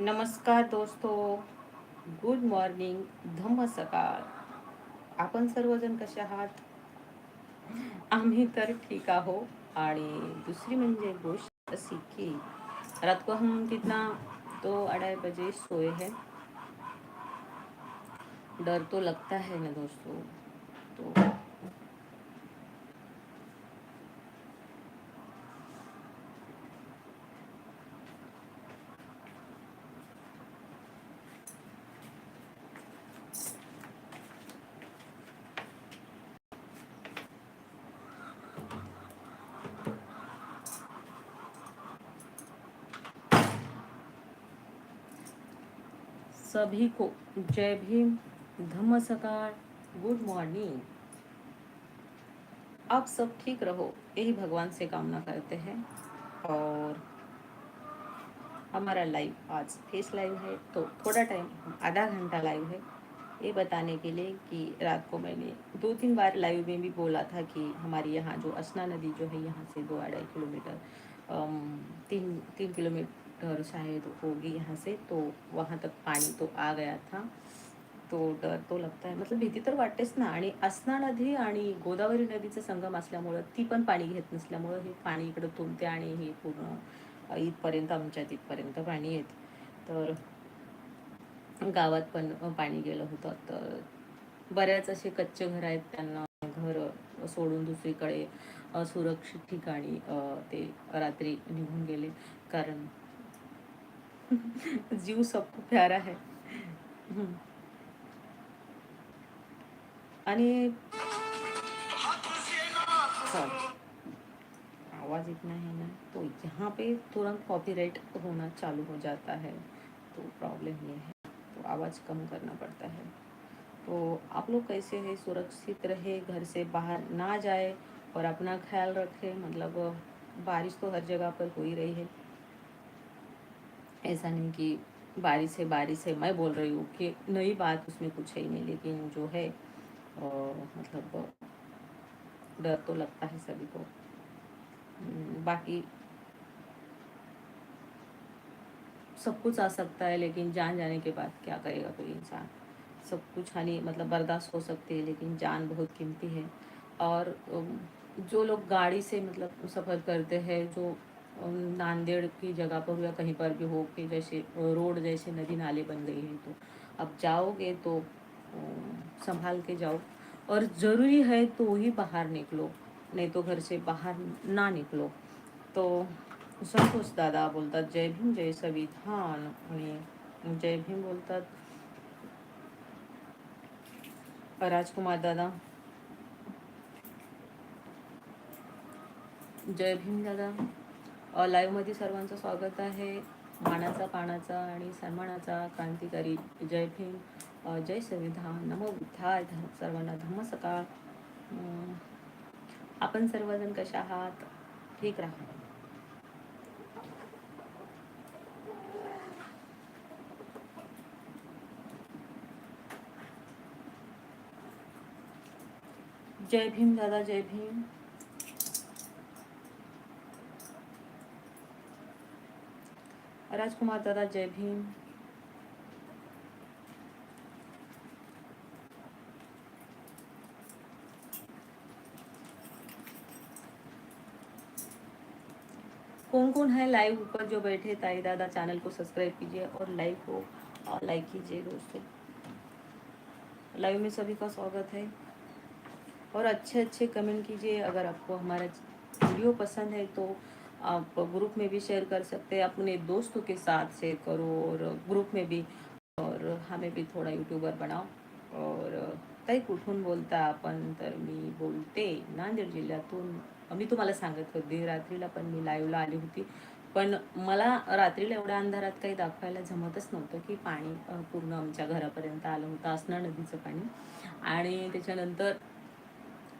नमस्कार दोस्तो. Good morning धम्म सकाळ. आपण सर्वजण कसे आहात? आम्ही तर ठीक आहो. आणि दुसरी म्हणजे गोष्ट अशी की रात को हम कितना तो अढ़ाई बजे सोए हैं डर तो लगता है ना दोस्तों. तो सभी को जय भीम, धम्म सकाळ गुड मॉर्निंग। आप सब ठीक रहो, यही भगवान से कामना करते हैं। और हमारा लाइव आज फेस लाइव है तो थोड़ा टाइम आधा घंटा लाइव है। ये बताने के लिए कि रात को मैंने दो तीन बार लाइव में भी बोला था कि हमारी यहाँ जो असना नदी जो है, यहाँ से दो अढ़ाई किलोमीटर तीन तीन किलोमीटर डर शायद होगी यहाँ से तो वहाँ तक पानी तो आ गया था। तो डर तो लगता आहे मतलब भीती तर वाटतेच ना आणि असना नदी आणि गोदावरी नदीचा संगम असल्यामुळं ती पण पाणी घेत नसल्यामुळं हे पाणी इकडं तुंबते आणि हे पूर्ण इथपर्यंत आमच्या तिथपर्यंत पाणी येते. तर गावात पण पाणी गेलं होतं. तर बऱ्याच असे कच्चे घर आहेत. त्यांना घर सोडून दुसरीकडे सुरक्षित ठिकाणी ते रात्री निघून गेले. कारण जीव सबको प्यारा है। हम्म. आवाज़ इतना है ना तो यहाँ पे तुरंत कॉपीराइट होना चालू हो जाता है तो प्रॉब्लम ये है तो आवाज़ कम करना पड़ता है। तो आप लोग कैसे हैं? सुरक्षित रहे, घर से बाहर ना जाए और अपना ख्याल रखें मतलब बारिश तो हर जगह पर हो ही रही है। ऐसा नहीं कि बारिश है बारिश है मैं बोल रही हूँ कि नई बात उसमें कुछ है ही नहीं लेकिन जो है अ, मतलब डर तो लगता है सभी को। हम्म, बाकी सब कुछ आ सकता है लेकिन जान जाने के बाद क्या करेगा कोई इंसान? सब कुछ हानि मतलब बर्दाश्त हो सकती है लेकिन जान बहुत कीमती है। और जो लोग गाड़ी से मतलब सफ़र करते हैं जो नांदेड़ की जगह पर या कहीं पर भी हो कि जैसे रोड जैसे नदी नाले बन गए हैं तो अब जाओगे तो संभाल के जाओ। और ज़रूरी है तो ही बाहर निकलो, नहीं तो घर से बाहर ना निकलो। तो संतोष दादा बोलतात, जय भीम, जय संविधान। जय भीम बोलतात राजकुमार दादा। जय भीम दादा। लाईव्हमध्ये सर्वांचं स्वागत आहे. मानाचा पानाचा आणि सन्मानाचा क्रांतिकारी जय भीम. जय संविधान. नमो बुद्धाय. सर्वांना धम्म सकाळ. आपण सर्वजण कशा आहात? ठीक राहा. जय भीम दादा जय भीम. राजकुमार दादा, जय भीम। कौन कौन है लाइव ऊपर जो बैठे, ताई दादा चैनल को सब्सक्राइब कीजिए और लाइव को लाइक कीजिए दोस्तों। लाइव में सभी का स्वागत है। और अच्छे अच्छे कमेंट कीजिए। अगर आपको हमारा वीडियो पसंद है तो आप ग्रुप में भी शेयर कर सकते हैं अपने दोस्तों के साथ शेयर करो और ग्रुप में भी और हमें भी थोडा यूट्यूबर बनाव और ताई कुठून बोलता आपण तर मी बोलते नांदेड जिल्ह्यातून. मी तुम्हाला सांगत होते रात्रीला पण मी लाईव्हला आली होती. पण मला रात्रीला एवढ्या अंधारात काही दाखवायला जमतच नव्हतं की पाणी पूर्ण आमच्या घरापर्यंत आलं होतं असणार नदीचं पाणी. आणि त्याच्यानंतर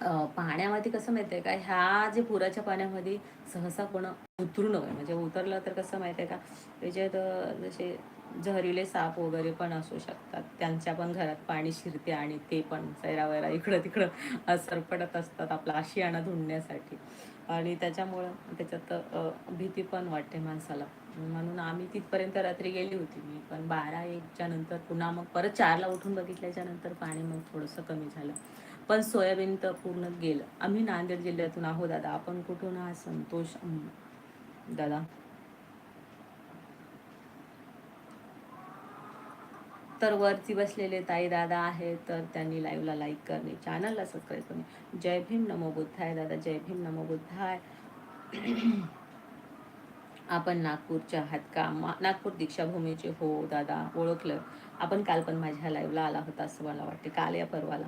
पाण्यामध्ये कसं माहिती आहे का? ह्या जे पुराच्या पाण्यामध्ये सहसा कोण उतरू नये. म्हणजे उतरलं तर कसं माहिती आहे का? त्याच्यात जसे जहरीले साप वगैरे पण असू शकतात. त्यांच्या पण घरात पाणी शिरते आणि ते पण चेहरा वैरा इकडं तिकडं असर पडत असतात आपला आशियाना धुंडण्यासाठी आणि त्याच्यामुळं त्याच्यात भीती पण वाटते माणसाला. म्हणून आम्ही तिथपर्यंत रात्री गेली होती मी. पण बारा एकच्या नंतर पुन्हा मग परत चारला उठून बघितल्याच्या नंतर पाणी मग थोडंसं कमी झालं. पण सोयाबीन तर पूर्ण गेलं. आम्ही नांदेड जिल्ह्यातून आहो दादा. आपण कुठून आहात? संतोष दादा. तर वरती बसलेले ताई दादा आहेत तर त्यांनी लाईव्हला लाईक करणे. चॅनलला सबस्क्राईब करणे. जय भीम नमो बुद्धाय दादा. जय भीम नमो बुद्धाय. आपण नागपूरच्या आहात का नागपूर दीक्षाभूमीचे हो दादा. ओळखलं. आपण काल पण माझ्या लाईव्हला आला होता असं मला वाटते. काल या परवाला.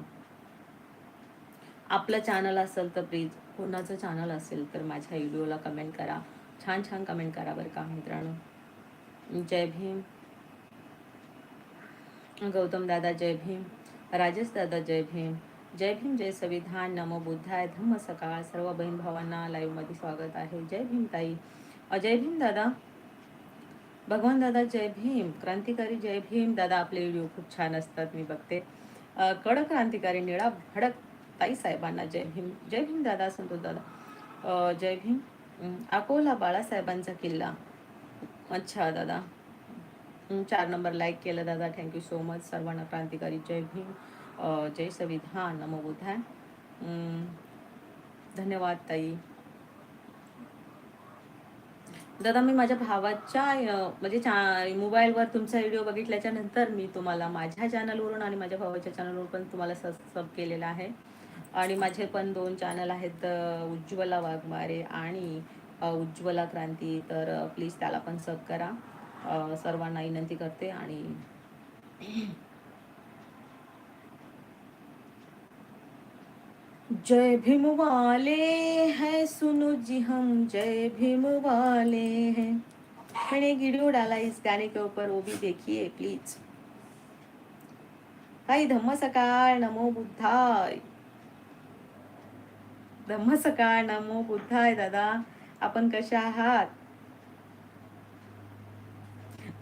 आपलं चॅनल असेल तर प्लीज कोणाचं चॅनल असेल तर माझ्या व्हिडिओला कमेंट करा. छान छान कमेंट करा बरं का मित्रांनो. जय भीम. गौतम दादा जय भीम. राजेश दादा जय भीम. जय भीम जय संविधान. नमो बुद्धाय. धम्म सकाळ. सर्व बहीण भावांना लाईव्हमध्ये स्वागत आहे. जय भीम ताई. अजय भीम दादा. भगवान दादा जय भीम. क्रांतिकारी जय भीम. दादा आपले व्हिडिओ खूप छान असतात. मी बघते. कडक क्रांतिकारी निळा भडक ताई साहेबांना जय भीम. जय भीम दादा संतोष दादा. जय भीम. अकोला बाळासाहेबांचा किल्ला. अच्छा दादा. चार नंबर लाईक केलं दादा. थँक्यू सो मच सर्वांना क्रांतिकारी जय भीम. जय संविधान. नमो बुद्धाय. धन्यवाद ताई. दादा मी माझ्या भावाच्या म्हणजे चा मोबाईलवर तुमचा व्हिडिओ बघितल्याच्या नंतर मी तुम्हाला माझ्या चॅनलवरून आणि माझ्या भावाच्या चॅनलवर पण तुम्हाला सबस्क्राईब केलेला आहे. आणि माझे पण दोन चॅनल आहेत उज्ज्वला वाघमारे आणि उज्ज्वला क्रांती. तर प्लीज त्याला पण सब करा. सर्वांना विनंती करते आणि जय भीम वाले है सुनो जी हम जय भीम वाले हैं. मैंने एक वीडियो डाला इस गाने के ऊपर वो भी देखिए प्लीज हाय धम्म सकाळ नमो बुद्धाय. धम्म नमो बुद्धाय दादा. आपण कशा आहात?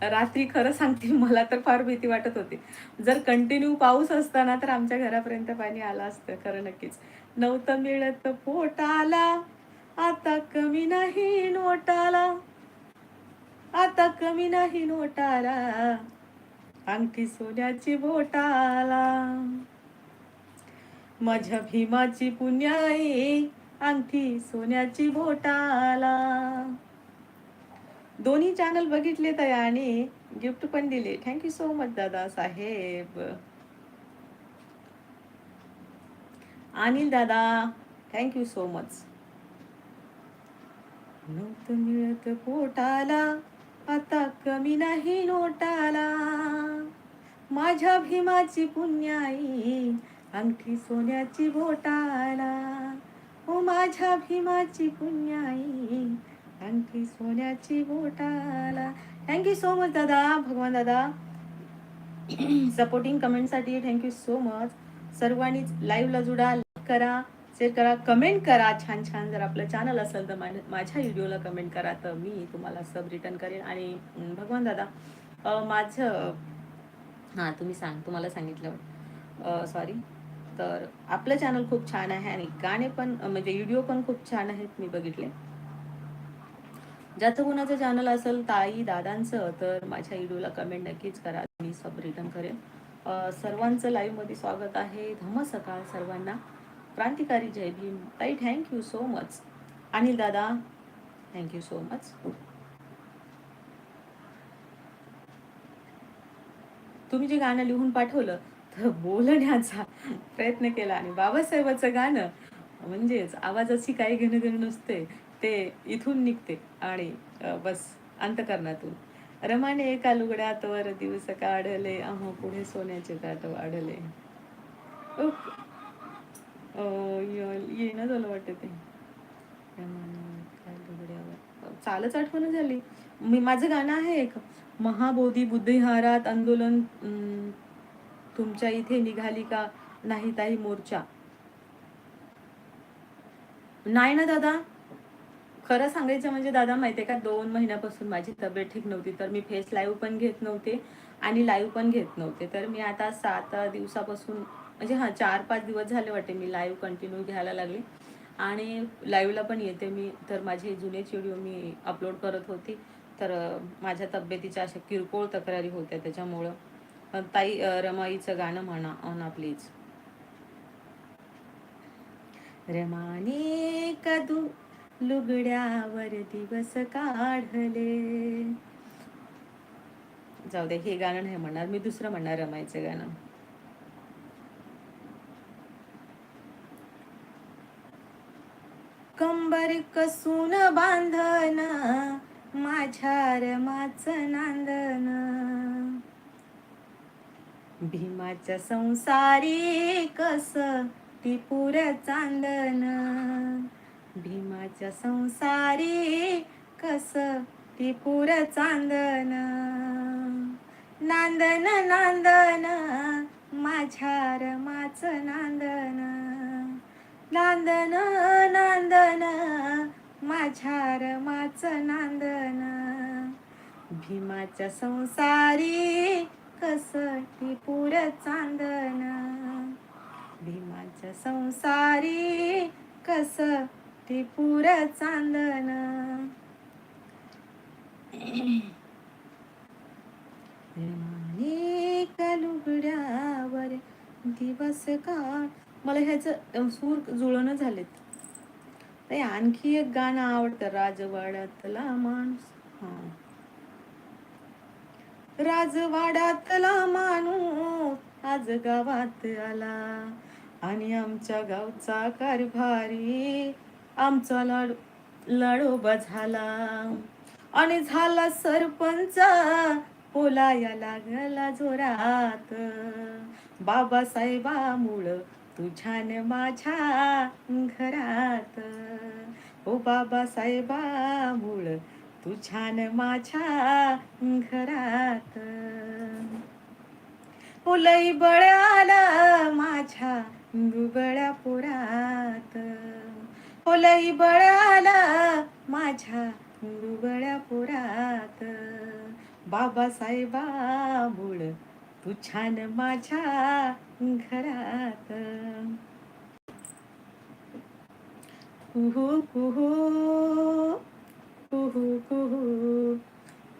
रात्री खरं सांगते मला तर फार भीती वाटत होती. जर कंटिन्यू पाऊस असताना तर आमच्या घरापर्यंत पाणी आलं असतं खरं नक्कीच. नव्हतं मिळत पोटाला आता कमी नाही नोटाला. आता कमी नाही नोटाला. अंगठी सोन्याची बोटाला. माझ्या भीमाची पुण्याई अंगठी सोन्याची बोटाला. दोन्ही चॅनल बघितले तर आणि गिफ्ट पण दिले. Thank you so much Dada Saheb. Anil दादा थँक्यू सो मच नव्हतं मिळत पोटाला आता कमी नाही नोटाला. माझ्या भीमाची पुण्याई अंगठी सोन्याची बोटाला ओ माझ्या भीमाची पुण्याई. अंगठी सोन्याची बोटाला. थँक्यू सो मच दादा भगवान दादा. सपोर्टिंग कमेंटसाठी थँक्यू सो मच सर्वांनीच लाईव्हला जुडा लाईक करा शेअर करा कमेंट करा. छान छान जर आपलं चॅनल असेल तर माझ्या व्हिडिओला कमेंट करा तर मी तुम्हाला सब रिटर्न करेन. आणि भगवान दादा माझं हां तुम्ही सांग तुम्हाला सांगितलं सॉरी तर आपलं चॅनल खूप छान आहे आणि गाणे पण म्हणजे व्हिडिओ पण खूप छान आहेत मी बघितले. ज्याचं कोणाचं चॅनल असेल ताई दादांचं तर माझ्या व्हिडिओला कमेंट नक्कीच करा. मी सब रिटर्न करेन. सर्वांचं लाईव्हमध्ये स्वागत आहे. धम सकाळ सर्वांना. क्रांतिकारी जय भीम. ताई थँक्यू सो मच अनिल दादा थँक्यू सो मच तुम्ही जे गाणं लिहून पाठवलं बोलण्याचा प्रयत्न केला. आणि बाबासाहेबाचं गाणं म्हणजेच आवाजाची काही घेणं नसते ते इथून निघते आणि बस अंतकरणातून. रमाने एका लुगड्यात वर दिवस काढले अहो पुढे सोन्याचे ताट वाढले. य- येणं झालं वाटत ते. चालच आठवण झाली. मी माझं गाणं आहे एक. महाबोधी बुद्धिहारात आंदोलन अं, तुमच्या इथे निघाली का? नाही ताई मोर्चा. नाही ना दादा. खरं सांगायचं म्हणजे दादा माहितीये का दोन महिन्यापासून माझी तब्येत ठीक नव्हती तर मी फेस लाईव्ह पण घेत नव्हते आणि लाईव्ह पण घेत नव्हते. तर मी आता सात दिवसापासून म्हणजे हा चार पाच दिवस झाले वाटते मी लाईव्ह कंटिन्यू घ्यायला लागले. आणि लाईव्हला पण येते मी. तर माझे जुनेच व्हिडिओ मी अपलोड करत होती. तर माझ्या तब्येतीच्या अशा किरकोळ तक्रारी होत्या त्याच्यामुळं. ताई रमाईचं गाणं म्हणा. म्हणा प्लीज रमाने कदू लुगड्यावर दिवस काढले. जाऊ दे हे गाणं नाही म्हणणार. मी दुसरं म्हणणार रमाईचं गाणं. कंबर कसून बांधना माझ्या रमाचं नांदना भीमाच्या संसारी कस टिपूर चांदन? भीमाच्या संसारी कस टिपूर चांदन? नांदन नांदन माझ्या रमाच नांदन? नांदन नांदन माझ्या रमाच नांदन? भीमाच्या संसारी कसटी पुर चांदन. भीमाच्या संसारी कस पुर चांदन. रमाने कलुगड्यावर दिवस का मला ह्याचं सूर जुळणं झालेत. ते आणखी एक गाणं आवडतं राजवाड्यातला माणूस. हा. राजवाड्यातला माणूस आज गावात आला. आणि आमच्या गावचा कारभारी आमचा लाडू लाडोबा झाला. आणि झाला सरपंच बोलाया लागला जोरात. बाबासाहेबा बाबासाहेबामुळं तुझ्यान माझ्या घरात. ओ बाबासाहेबामुळं तू छान माझ्या घरात. लई बळाला माझ्या गुबळ्या पोरात. लई बळाला माझ्या गुबळ्या पोरात. बाबासाहेबामुळ तू छान माझ्या घरात. कुहू कुहू. कुहू कुहू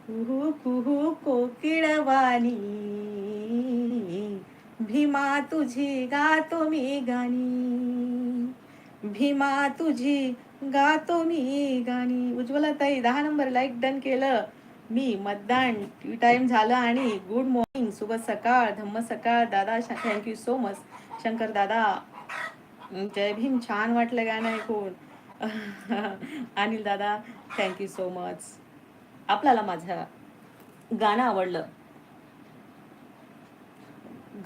कुहू कुहू कोकिळवाणी. भीमा तुझी गातो मी गाणी. भीमा तुझी गातो मी गाणी. उज्ज्वला ताई दहा नंबर लाईक डन केलं. मी मतदान टाइम झालं आणि गुड मॉर्निंग शुभ सकाळ धम्म सकाळ. दादा थँक्यू सो मच शंकर दादा जय भीम छान वाटलं गाणं ऐकून. अनिल दादा थँक्यू सो मच आपल्याला माझं गाणं आवडलं.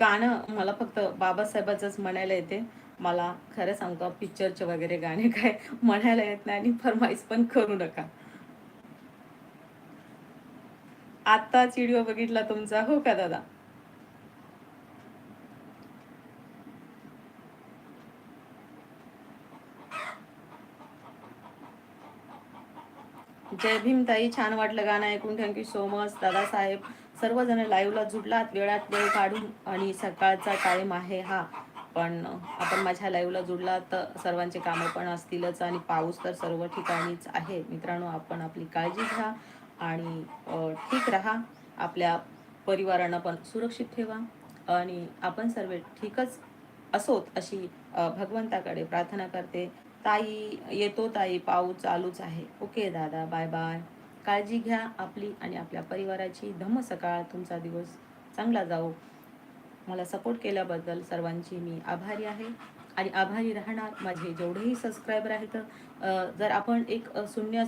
गाणं मला फक्त बाबासाहेबाचंच म्हणायला येते. मला खरं सांगतो पिक्चरचे वगैरे गाणे काय म्हणायला येत नाही आणि फरमाईश पण करू नका. आत्ताच व्हिडिओ बघितला तुमचा हो का दादा? जय भीम ताई छान वाटलं गाणं ऐकून. Thank you so much Dadasaheb. सर्वजण लाईव्हला जुडलात वेळात वेळ काढून आणि सकाळचा टाइम आहे हा. पण आपण माझ्या लाईव्हला जुडला तर सर्वांचे कामं पण असतीलच आणि पाऊस तर सर्व ठिकाणीच आहे. मित्रांनो आपण आपली काळजी घ्या आणि ठीक राहा. आपल्या परिवारांना पण सुरक्षित ठेवा आणि आपण सर्व ठीकच असोत अशी भगवंताकडे प्रार्थना करते. ताई येतो ताई पाऊस चालूच आहे. ओके दादा बाय बाय. काळजी घ्या आपली आणि आपल्या परिवाराची. धम्म सकाळ तुमचा दिवस चांगला जाओ मला सपोर्ट केल्याबद्दल सर्वांची मी आभारी आहे. आणि आभारी राहणार माझे जेवढेही सबस्क्रायबर आहेत जर आपण एक शून्य